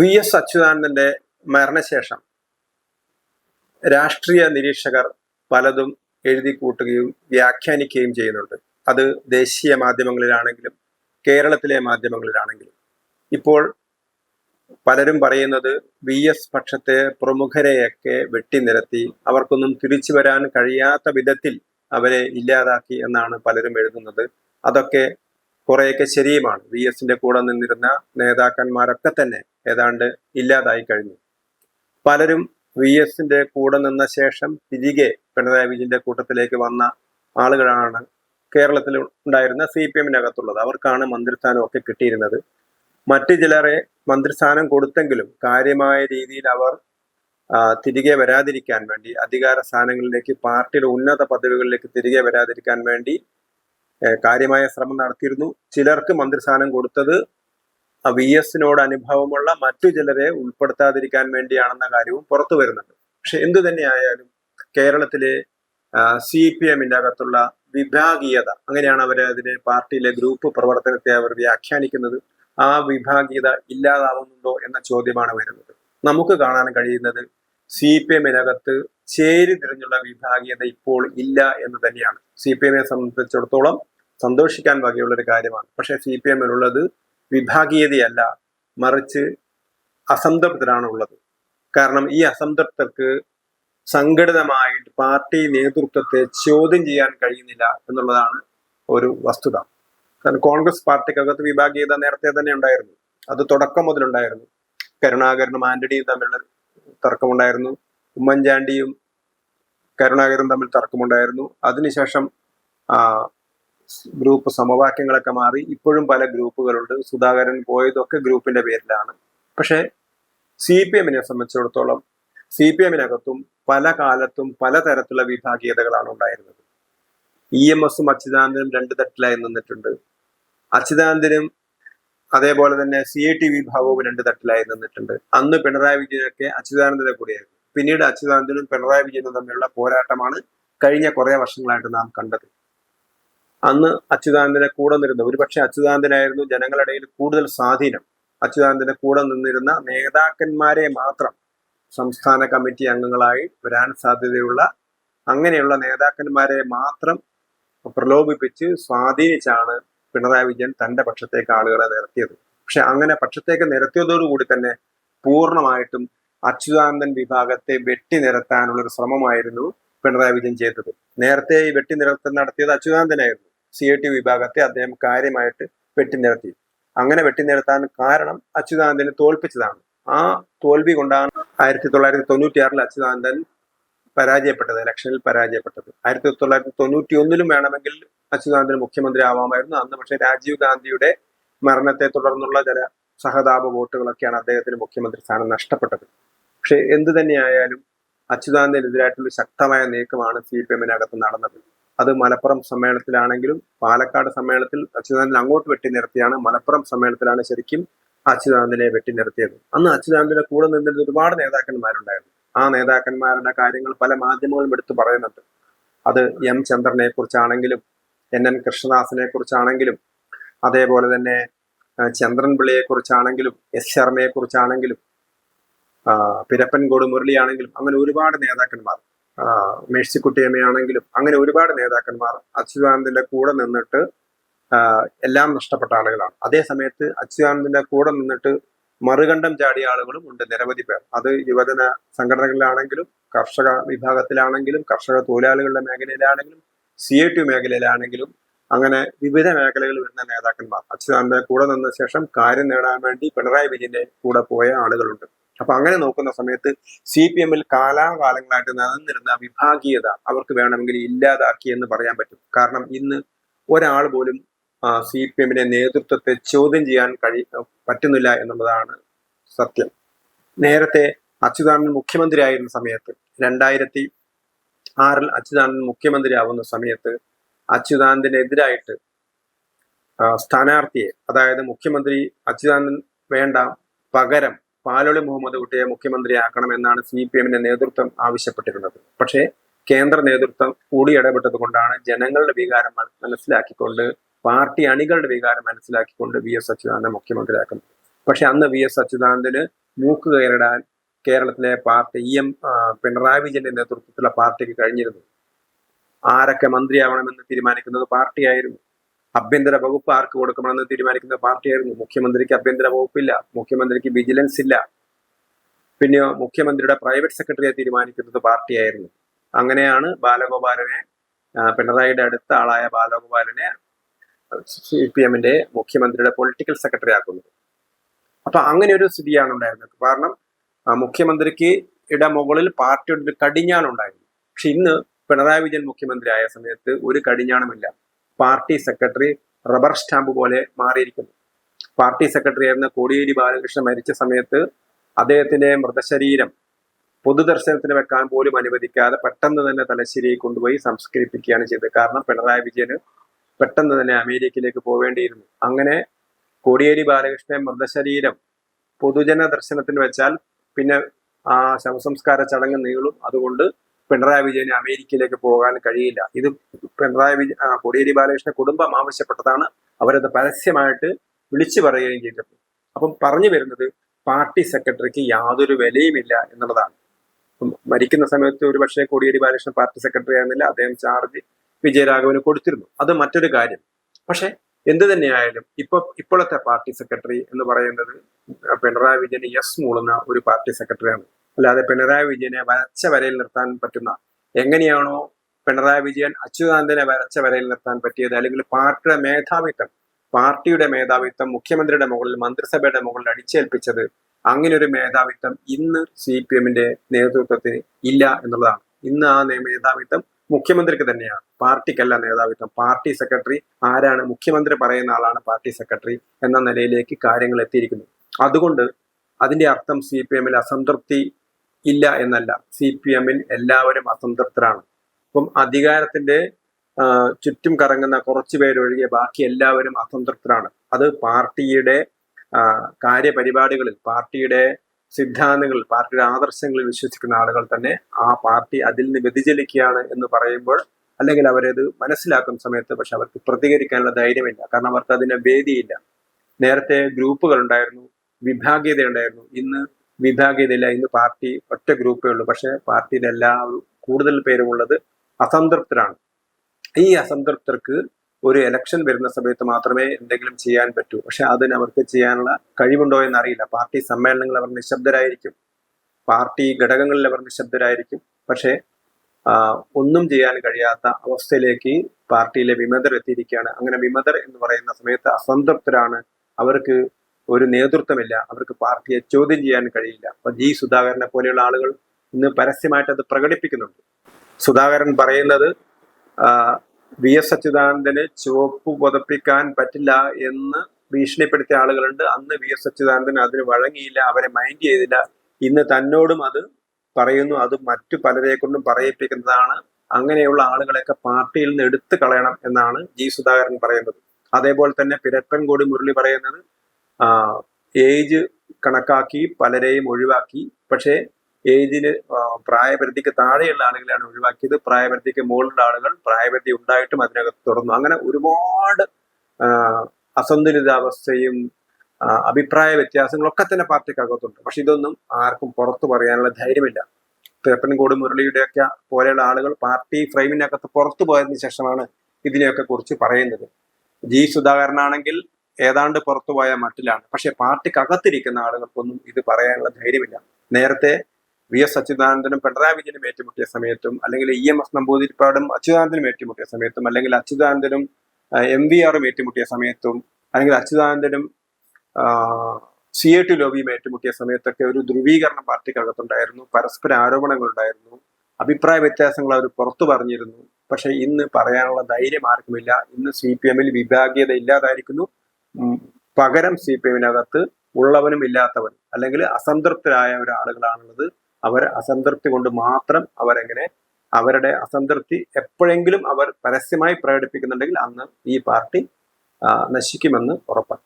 V S അച്യുതാനന്ദന്റെ മരണശേഷം രാഷ്ട്രീയ നിരീക്ഷകർ പലതും എഴുതി കൂട്ടുകയും വ്യാഖ്യാനിക്കുകയും ചെയ്യുന്നുണ്ട്. അത് ദേശീയ മാധ്യമങ്ങളിലാണെങ്കിലും കേരളത്തിലെ മാധ്യമങ്ങളിലാണെങ്കിലും. ഇപ്പോൾ പലരും പറയുന്നത് വി എസ് പക്ഷത്തെ പ്രമുഖരെയൊക്കെ വെട്ടിനിരത്തി അവർക്കൊന്നും തിരിച്ചു വരാൻ കഴിയാത്ത വിധത്തിൽ അവരെ ഇല്ലാതാക്കി എന്നാണ് പലരും എഴുതുന്നത്. അതൊക്കെ കുറെയൊക്കെ ശരിയുമാണ്. വി എസിന്റെ കൂടെ നിന്നിരുന്ന നേതാക്കന്മാരൊക്കെ തന്നെ ഏതാണ്ട് ഇല്ലാതായി കഴിഞ്ഞു. പലരും വി എസിന്റെ കൂടെ നിന്ന ശേഷം തിരികെ പിണറായി വിജയന്റെ കൂട്ടത്തിലേക്ക് വന്ന ആളുകളാണ് കേരളത്തിൽ ഉണ്ടായിരുന്ന സി പി എമ്മിനകത്തുള്ളത്. അവർക്കാണ് മന്ത്രിസ്ഥാനം ഒക്കെ കിട്ടിയിരുന്നത്. മറ്റ് ചിലരെ മന്ത്രിസ്ഥാനം കൊടുത്തെങ്കിലും കാര്യമായ രീതിയിൽ അവർ തിരികെ വരാതിരിക്കാൻ വേണ്ടി അധികാര സ്ഥാനങ്ങളിലേക്ക് പാർട്ടിയുടെ ഉന്നത പദവികളിലേക്ക് തിരികെ വരാതിരിക്കാൻ വേണ്ടി കാര്യമായ ശ്രമം നടത്തിയിരുന്നു. ചിലർക്ക് മന്ത്രിസ്ഥാനം കൊടുത്തത് വി എസിനോട് അനുഭവമുള്ള മറ്റു ചിലരെ ഉൾപ്പെടുത്താതിരിക്കാൻ വേണ്ടിയാണെന്ന കാര്യവും പുറത്തു വരുന്നുണ്ട്. പക്ഷെ എന്തു തന്നെയായാലും കേരളത്തിലെ സി പി എമ്മിന്റെ അകത്തുള്ള വിഭാഗീയത അങ്ങനെയാണ് അവർ അതിനെ പാർട്ടിയിലെ ഗ്രൂപ്പ് പ്രവർത്തനത്തെ അവർ വ്യാഖ്യാനിക്കുന്നത് ആ വിഭാഗീയത ഇല്ലാതാവുന്നുണ്ടോ എന്ന ചോദ്യമാണ് വരുന്നത്. നമുക്ക് കാണാൻ കഴിയുന്നത് സി പി എമ്മിനകത്ത് ചേരി തിരിഞ്ഞുള്ള വിഭാഗീയത ഇപ്പോൾ ഇല്ല എന്ന് തന്നെയാണ്. സി പി എമ്മിനെ സംബന്ധിച്ചിടത്തോളം സന്തോഷിക്കാൻ വകയുള്ള ഒരു കാര്യമാണ്. പക്ഷേ സി പി എമ്മിലുള്ളത് വിഭാഗീയതയല്ല മറിച്ച് അസംതൃപ്തരാണ് ഉള്ളത് കാരണം ഈ അസംതൃപ്തർക്ക് സംഘടിതമായിട്ട് പാർട്ടി നേതൃത്വത്തെ ചോദ്യം ചെയ്യാൻ കഴിയുന്നില്ല എന്നുള്ളതാണ് ഒരു വസ്തുത. കാരണം കോൺഗ്രസ് പാർട്ടിക്കകത്ത് വിഭാഗീയത നേരത്തെ തന്നെ ഉണ്ടായിരുന്നു. അത് തുടക്കം മുതലുണ്ടായിരുന്നു. കരുണാകരനും ആന്റണിയും തമ്മിലുള്ള തർക്കമുണ്ടായിരുന്നു. ഉമ്മൻചാണ്ടിയും കരുണാകരനും തമ്മിൽ തർക്കമുണ്ടായിരുന്നു. അതിനുശേഷം ഗ്രൂപ്പ് സമവാക്യങ്ങളൊക്കെ മാറി ഇപ്പോഴും പല ഗ്രൂപ്പുകളുണ്ട്. സുധാകരൻ പോയതൊക്കെ ഗ്രൂപ്പിന്റെ പേരിലാണ്. പക്ഷേ സി പി എമ്മിനെ സംബന്ധിച്ചിടത്തോളം സി പി എമ്മിനകത്തും പല കാലത്തും പലതരത്തിലുള്ള വിഭാഗീയതകളാണ് ഉണ്ടായിരുന്നത്. ഇ എം എസും അച്യുതാനന്ദനും രണ്ട് തട്ടിലായി നിന്നിട്ടുണ്ട്. അച്യുതാനന്ദനും അതേപോലെ തന്നെ സി ഐ ടി വിഭാഗവും രണ്ട് തട്ടിലായി നിന്നിട്ടുണ്ട്. അന്ന് പിണറായി വിജയനൊക്കെ അച്യുതാനന്ദനെ കൂടിയായിരുന്നു. പിന്നീട് അച്യുതാനന്ദനും പിണറായി വിജയനും തമ്മിലുള്ള പോരാട്ടമാണ് കഴിഞ്ഞ കുറേ വർഷങ്ങളായിട്ട് നാം കണ്ടത്. അന്ന് അച്യുതാനന്ദനെ കൂടെ നിന്നിരുന്ന ഒരുപക്ഷെ അച്യുതാനന്ദനായിരുന്നു ജനങ്ങളിടയിൽ കൂടുതൽ സ്വാധീനം. അച്യുതാനന്ദനെ കൂടെ നിന്നിരുന്ന നേതാക്കന്മാരെ മാത്രം സംസ്ഥാന കമ്മിറ്റി അംഗങ്ങളായി വരാൻ സാധ്യതയുള്ള അങ്ങനെയുള്ള നേതാക്കന്മാരെ മാത്രം പ്രലോഭിപ്പിച്ച് സ്വാധീനിച്ചാണ് പിണറായി വിജയൻ തന്റെ പക്ഷത്തേക്ക് ആളുകളെ നിരത്തിയത്. പക്ഷെ അങ്ങനെ പക്ഷത്തേക്ക് നിരത്തിയതോടുകൂടി തന്നെ പൂർണമായിട്ടും അച്യുതാനന്ദൻ വിഭാഗത്തെ വെട്ടി നിരത്താനുള്ള ഒരു ശ്രമമായിരുന്നു പിണറായി വിജയൻ ചെയ്തത്. നേരത്തെ ഈ വെട്ടി നിരത്തൽ നടത്തിയത് അച്യുതാനന്ദനായിരുന്നു. സി ഐ ടി വിഭാഗത്തെ അദ്ദേഹം കാര്യമായിട്ട് വെട്ടി നിരത്തി അങ്ങനെ വെട്ടി നിരത്താൻ കാരണം അച്യുതാനന്ദനെ തോൽപ്പിച്ചതാണ്. ആ തോൽവി കൊണ്ടാണ് ആയിരത്തി തൊള്ളായിരത്തി തൊണ്ണൂറ്റി ആറിൽ അച്യുതാനന്ദൻ പരാജയപ്പെട്ടത് ഇലക്ഷനിൽ പരാജയപ്പെട്ടത്. ആയിരത്തി തൊള്ളായിരത്തി തൊണ്ണൂറ്റി ഒന്നിലും വേണമെങ്കിൽ അച്യുതാനന്ദൻ മുഖ്യമന്ത്രി ആവാമായിരുന്നു. അന്ന് പക്ഷേ രാജീവ് ഗാന്ധിയുടെ മരണത്തെ തുടർന്നുള്ള ചില സഹതാപ വോട്ടുകളൊക്കെയാണ് അദ്ദേഹത്തിന് മുഖ്യമന്ത്രി സ്ഥാനം നഷ്ടപ്പെട്ടത്. പക്ഷെ എന്തു തന്നെയായാലും അച്യുതാനന്ദനെതിരായിട്ടുള്ള ശക്തമായ നീക്കമാണ് സി പി എമ്മിനകത്ത് നടന്നത്. അത് മലപ്പുറം സമ്മേളനത്തിലാണെങ്കിലും പാലക്കാട് സമ്മേളനത്തിൽ അച്യുതാനന്ദൻ അങ്ങോട്ട് വെട്ടി നിർത്തിയാണ് മലപ്പുറം സമ്മേളനത്തിലാണ് ശരിക്കും അച്യുതാനന്ദനെ വെട്ടി നിർത്തിയത്. അന്ന് അച്യുതാനന്ദന്റെ കൂടെ നിന്നിരുന്ന ഒരുപാട് നേതാക്കന്മാരുണ്ടായിരുന്നു. ആ നേതാക്കന്മാരുടെ കാര്യങ്ങൾ പല മാധ്യമങ്ങളും എടുത്തു പറയുന്നുണ്ട്. അത് എം ചന്ദ്രനെ കുറിച്ചാണെങ്കിലും എൻ എൻ കൃഷ്ണദാസിനെ കുറിച്ചാണെങ്കിലും അതേപോലെ തന്നെ ചന്ദ്രൻ പിള്ളയെ കുറിച്ചാണെങ്കിലും എസ് ശർമ്മയെ കുറിച്ചാണെങ്കിലും പിരപ്പൻ പിരപ്പൻകോട് മുരളിയാണെങ്കിലും അങ്ങനെ ഒരുപാട് നേതാക്കന്മാർ. മേഴ്സിക്കുട്ടിയമ്മയാണെങ്കിലും അങ്ങനെ ഒരുപാട് നേതാക്കന്മാർ അച്യുതാനന്ദന്റെ കൂടെ നിന്നിട്ട് എല്ലാം നഷ്ടപ്പെട്ട ആളുകളാണ്. അതേ സമയത്ത് അച്യുതാനന്ദന്റെ കൂടെ നിന്നിട്ട് മറുകണ്ഠം ചാടിയ ആളുകളും ഉണ്ട് നിരവധി പേർ. അത് യുവജന സംഘടനകളിലാണെങ്കിലും കർഷക വിഭാഗത്തിലാണെങ്കിലും കർഷക തൊഴിലാളികളുടെ മേഖലയിലാണെങ്കിലും സി എ ടി മേഖലയിലാണെങ്കിലും അങ്ങനെ വിവിധ മേഖലകളിൽ വരുന്ന നേതാക്കന്മാർ. അച്യുതാനന്ദന്റെ കൂടെ നിന്ന ശേഷം കാര്യം നേടാൻ വേണ്ടി പിണറായി വിജയന്റെ കൂടെ പോയ ആളുകളുണ്ട്. അപ്പൊ അങ്ങനെ നോക്കുന്ന സമയത്ത് സി പി എമ്മിൽ കാലാകാലങ്ങളായിട്ട് നിലനിന്നിരുന്ന വിഭാഗീയത അവർക്ക് വേണമെങ്കിൽ ഇല്ലാതാക്കി എന്ന് പറയാൻ പറ്റും. കാരണം ഇന്ന് ഒരാൾ പോലും സി പി എമ്മിന്റെ നേതൃത്വത്തെ ചോദ്യം ചെയ്യാൻ കഴി പറ്റുന്നില്ല എന്നുള്ളതാണ് സത്യം. നേരത്തെ അച്യുതാനന്ദൻ മുഖ്യമന്ത്രിയായിരുന്ന സമയത്ത് രണ്ടായിരത്തി ആറിൽ അച്യുതാനന്ദൻ മുഖ്യമന്ത്രിയാവുന്ന സമയത്ത് അച്യുതാനന്ദനെതിരായിട്ട് സ്ഥാനാർത്ഥിയെ അതായത് മുഖ്യമന്ത്രി അച്യുതാനന്ദൻ വേണ്ട പകരം പാലോളി മുഹമ്മദ് കുട്ടിയെ മുഖ്യമന്ത്രിയാക്കണം എന്നാണ് സി പി എമ്മിന്റെ നേതൃത്വം ആവശ്യപ്പെട്ടിരുന്നത്. പക്ഷേ കേന്ദ്ര നേതൃത്വം കൂടി ഇടപെട്ടത് കൊണ്ടാണ് ജനങ്ങളുടെ വികാരം മന- മനസ്സിലാക്കിക്കൊണ്ട് പാർട്ടി അണികളുടെ വികാരം മനസ്സിലാക്കിക്കൊണ്ട് വി എസ് അച്യുതാനന്ദൻ മുഖ്യമന്ത്രിയാക്കുന്നത്. പക്ഷെ അന്ന് വി എസ് അച്യുതാനന്ദന് മൂക്ക് കയറിടാൻ കേരളത്തിലെ പാർട്ടി ഇ എം പിണറായി വിജയന്റെ നേതൃത്വത്തിലുള്ള പാർട്ടിക്ക് കഴിഞ്ഞിരുന്നു. ആരൊക്കെ മന്ത്രിയാവണമെന്ന് തീരുമാനിക്കുന്നത് പാർട്ടിയായിരുന്നു ആഭ്യന്തര വകുപ്പ് ആർക്ക് കൊടുക്കണമെന്ന് തീരുമാനിക്കുന്ന പാർട്ടിയായിരുന്നു. മുഖ്യമന്ത്രിക്ക് ആഭ്യന്തര വകുപ്പില്ല മുഖ്യമന്ത്രിക്ക് വിജിലൻസ് ഇല്ല. പിന്നെ മുഖ്യമന്ത്രിയുടെ പ്രൈവറ്റ് സെക്രട്ടറിയെ തീരുമാനിക്കുന്നത് പാർട്ടിയായിരുന്നു. അങ്ങനെയാണ് ബാലഗോപാലനെ പിണറായിയുടെ അടുത്ത ആളായ ബാലഗോപാലനെ സി പി എമ്മിന്റെ മുഖ്യമന്ത്രിയുടെ പൊളിറ്റിക്കൽ സെക്രട്ടറി ആക്കുന്നത്. അപ്പൊ അങ്ങനെ ഒരു സ്ഥിതിയാണ് ഉണ്ടായിരുന്നത്. കാരണം മുഖ്യമന്ത്രിക്ക് ഇട മുകളിൽ പാർട്ടിയുടെ ഒരു കടിഞ്ഞാണുണ്ടായിരുന്നു പക്ഷെ ഇന്ന് പിണറായി വിജയൻ മുഖ്യമന്ത്രി ആയ സമയത്ത് ഒരു കടിഞ്ഞാണുമില്ല. പാർട്ടി സെക്രട്ടറി റബ്ബർ സ്റ്റാമ്പ് പോലെ മാറിയിരിക്കുന്നു. പാർട്ടി സെക്രട്ടറി ആയിരുന്ന കോടിയേരി ബാലകൃഷ്ണൻ മരിച്ച സമയത്ത് അദ്ദേഹത്തിന്റെ മൃതശരീരം പൊതുദർശനത്തിന് വെക്കാൻ പോലും അനുവദിക്കാതെ പെട്ടെന്ന് തന്നെ തലശ്ശേരിയിൽ കൊണ്ടുപോയി സംസ്കരിപ്പിക്കുകയാണ് ചെയ്തത്. കാരണം പിണറായി വിജയന് പെട്ടെന്ന് തന്നെ അമേരിക്കയിലേക്ക് പോവേണ്ടിയിരുന്നു. അങ്ങനെ കോടിയേരി ബാലകൃഷ്ണൻ മൃതശരീരം പൊതുജന ദർശനത്തിന് വെച്ചാൽ പിന്നെ ആ ശവസംസ്കാര ചടങ്ങ് നീളും. അതുകൊണ്ട് പിണറായി വിജയന് അമേരിക്കയിലേക്ക് പോകാൻ കഴിയില്ല. ഇത് പിണറായി വിജയ കോടിയേരി ബാലകൃഷ്ണ കുടുംബം ആവശ്യപ്പെട്ടതാണ്. അവരത് പരസ്യമായിട്ട് വിളിച്ചു പറയുകയും ചെയ്തിരുന്നു. അപ്പം പറഞ്ഞു വരുന്നത് പാർട്ടി സെക്രട്ടറിക്ക് യാതൊരു വിലയുമില്ല എന്നുള്ളതാണ്. മരിക്കുന്ന സമയത്ത് ഒരു പക്ഷേ കോടിയേരി ബാലകൃഷ്ണൻ പാർട്ടി സെക്രട്ടറി ആയിരുന്നില്ല. അദ്ദേഹം ചാർജ് വിജയരാഘവന് കൊടുത്തിരുന്നു. അത് മറ്റൊരു കാര്യം. പക്ഷെ എന്ത് തന്നെയായാലും ഇപ്പൊ ഇപ്പോഴത്തെ പാർട്ടി സെക്രട്ടറി എന്ന് പറയുന്നത് പിണറായി വിജയന് യെസ് മൂളുന്ന ഒരു പാർട്ടി സെക്രട്ടറിയാണ്. അല്ലാതെ പിണറായി വിജയനെ വരച്ച വരയിൽ നിർത്താൻ പറ്റുന്ന എങ്ങനെയാണോ പിണറായി വിജയൻ അച്യുതാനന്ദനെ വരച്ച വരയിൽ നിർത്താൻ പറ്റിയത് അല്ലെങ്കിൽ പാർട്ടിയുടെ മേധാവിത്വം പാർട്ടിയുടെ മേധാവിത്വം മുഖ്യമന്ത്രിയുടെ മുകളിൽ മന്ത്രിസഭയുടെ മുകളിൽ അടിച്ചേൽപ്പിച്ചത് അങ്ങനെ ഒരു മേധാവിത്വം ഇന്ന് സി പി എമ്മിന്റെ നേതൃത്വത്തിന് ഇല്ല എന്നുള്ളതാണ്. ഇന്ന് ആ മേധാവിത്വം മുഖ്യമന്ത്രിക്ക് തന്നെയാണ്. പാർട്ടിക്കല്ല നേതാവിത്വം പാർട്ടി സെക്രട്ടറി ആരാണ്? മുഖ്യമന്ത്രി പറയുന്ന ആളാണ് പാർട്ടി സെക്രട്ടറി എന്ന നിലയിലേക്ക് കാര്യങ്ങൾ എത്തിയിരിക്കുന്നു. അതുകൊണ്ട് അതിന്റെ അർത്ഥം സി പി എമ്മിൽ അസംതൃപ്തി ഇല്ല എന്നല്ല. സി പി എമ്മിൽ എല്ലാവരും അസംതൃപ്തരാണ്. അപ്പം അധികാരത്തിന്റെ ചുറ്റും കറങ്ങുന്ന കുറച്ചു പേരൊഴികെ ബാക്കി എല്ലാവരും അസംതൃപ്തരാണ്. അത് പാർട്ടിയുടെ കാര്യപരിപാടികളിൽ പാർട്ടിയുടെ സിദ്ധാന്തങ്ങളിൽ പാർട്ടിയുടെ ആദർശങ്ങളിൽ വിശ്വസിക്കുന്ന ആളുകൾ തന്നെ ആ പാർട്ടി അതിൽ നിന്ന് വ്യതിചലിക്കുകയാണ് എന്ന് പറയുമ്പോൾ അല്ലെങ്കിൽ അവരത് മനസ്സിലാക്കുന്ന സമയത്ത് പക്ഷെ അവർക്ക് പ്രതികരിക്കാനുള്ള ധൈര്യമില്ല. കാരണം അവർക്ക് അതിന് വേദിയില്ല. നേരത്തെ ഗ്രൂപ്പുകൾ ഉണ്ടായിരുന്നു വിഭാഗീയത ഉണ്ടായിരുന്നു ഇന്ന് വിഭാഗീയതയില്ല ഇന്ന് പാർട്ടി ഒറ്റ ഗ്രൂപ്പേ ഉള്ളൂ. പക്ഷെ പാർട്ടിയിലെ എല്ലാ കൂടുതൽ പേരുമുള്ളത് അസംതൃപ്തരാണ്. ഈ അസംതൃപ്തർക്ക് ഒരു എലക്ഷൻ വരുന്ന സമയത്ത് മാത്രമേ എന്തെങ്കിലും ചെയ്യാൻ പറ്റൂ. പക്ഷെ അതിന് അവർക്ക് ചെയ്യാനുള്ള കഴിവുണ്ടോ എന്ന് അറിയില്ല പാർട്ടി സമ്മേളനങ്ങൾ അവർ നിശബ്ദരായിരിക്കും. പാർട്ടി ഘടകങ്ങളിൽ അവർ നിശബ്ദരായിരിക്കും. പക്ഷേ ഒന്നും ചെയ്യാൻ കഴിയാത്ത അവസ്ഥയിലേക്ക് പാർട്ടിയിലെ വിമതർ എത്തിയിരിക്കുകയാണ്. അങ്ങനെ വിമതർ എന്ന് പറയുന്ന സമയത്ത് അസംതൃപ്തരാണ്. അവർക്ക് ഒരു നേതൃത്വമില്ല. അവർക്ക് പാർട്ടിയെ ചോദ്യം ചെയ്യാൻ കഴിയില്ല. അപ്പൊ ജി സുധാകരനെ പോലെയുള്ള ആളുകൾ ഇന്ന് പരസ്യമായിട്ട് അത് പ്രകടിപ്പിക്കുന്നുണ്ട്. സുധാകരൻ പറയുന്നത് വി എസ് അച്യുതാനന്ദന് ചുവപ്പ് പുതപ്പിക്കാൻ പറ്റില്ല എന്ന് ഭീഷണിപ്പെടുത്തിയ ആളുകളുണ്ട്. അന്ന് വി എസ് അച്യുതാനന്ദൻ അതിന് വഴങ്ങിയില്ല അവരെ മൈൻഡ് ചെയ്തില്ല. ഇന്ന് തന്നോടും അത് പറയുന്നു. അത് മറ്റു പലരെ കൊണ്ടും പറയിപ്പിക്കുന്നതാണ്. അങ്ങനെയുള്ള ആളുകളെയൊക്കെ പാർട്ടിയിൽ നിന്ന് എടുത്തു കളയണം എന്നാണ് ജി സുധാകരൻ പറയുന്നത്. അതേപോലെ തന്നെ പിരപ്പൻകോടി മുരളി പറയുന്നത് ഏജ് കണക്കാക്കി പലരെയും ഒഴിവാക്കി. പക്ഷേ ഏജിന് പ്രായപരിധിക്ക് താഴെയുള്ള ആളുകളെയാണ് ഒഴിവാക്കിയത്. പ്രായപരിധിക്ക് മുകളിലുള്ള ആളുകൾ പ്രായപരിധി ഉണ്ടായിട്ടും അതിനകത്ത് തുറന്നു അങ്ങനെ ഒരുപാട് അസന്തുലിതാവസ്ഥയും അഭിപ്രായ വ്യത്യാസങ്ങളൊക്കെ തന്നെ പാർട്ടിക്കകത്തുണ്ട്. പക്ഷെ ഇതൊന്നും ആർക്കും പുറത്തു പറയാനുള്ള ധൈര്യമില്ല. പേപ്പൻകോട് മുരളിയുടെയൊക്കെ പോലെയുള്ള ആളുകൾ പാർട്ടി ഫ്രെയിമിനകത്ത് പുറത്തു പോയതിനു ശേഷമാണ് ഇതിനെയൊക്കെ കുറിച്ച് പറയുന്നത്. ജി സുധാകരനാണെങ്കിൽ ഏതാണ്ട് പുറത്തുപോയ മട്ടിലാണ്. പക്ഷെ പാർട്ടിക്കകത്തിരിക്കുന്ന ആളുകൾക്കൊന്നും ഇത് പറയാനുള്ള ധൈര്യമില്ല. നേരത്തെ വി എസ് അച്യുതാനന്ദനും പിണറായി വിജയനും ഏറ്റുമുട്ടിയ സമയത്തും അല്ലെങ്കിൽ ഇ എം എസ് നമ്പൂതിരിപ്പാടും അച്യുതാനന്ദനും ഏറ്റുമുട്ടിയ സമയത്തും അല്ലെങ്കിൽ അച്യുതാനന്ദനും എം വി ആറും ഏറ്റുമുട്ടിയ സമയത്തും അല്ലെങ്കിൽ അച്യുതാനന്ദനും സി എ ടി ലോബിയും ഏറ്റുമുട്ടിയ സമയത്തൊക്കെ ഒരു ധ്രുവീകരണം പാർട്ടിക്കകത്തുണ്ടായിരുന്നു. പരസ്പര ആരോപണങ്ങൾ ഉണ്ടായിരുന്നു അഭിപ്രായ വ്യത്യാസങ്ങൾ അവർ പുറത്തു പറഞ്ഞിരുന്നു. പക്ഷെ ഇന്ന് പറയാനുള്ള ധൈര്യം ആർക്കുമില്ല. ഇന്ന് സി പി എമ്മിൽ വിഭാഗീയത ഇല്ലാതായിരിക്കുന്നു. പകരം സി പി എമ്മിനകത്ത് ഉള്ളവനും ഇല്ലാത്തവനും അല്ലെങ്കിൽ അസംതൃപ്തരായ ഒരാളുകളാണുള്ളത്. അവർ അസംതൃപ്തി കൊണ്ട് മാത്രം അവരെങ്ങനെ അവരുടെ അസംതൃപ്തി എപ്പോഴെങ്കിലും അവർ പരസ്യമായി പ്രകടിപ്പിക്കുന്നുണ്ടെങ്കിൽ അന്ന് ഈ പാർട്ടി നശിക്കുമെന്ന് ഉറപ്പാണ്.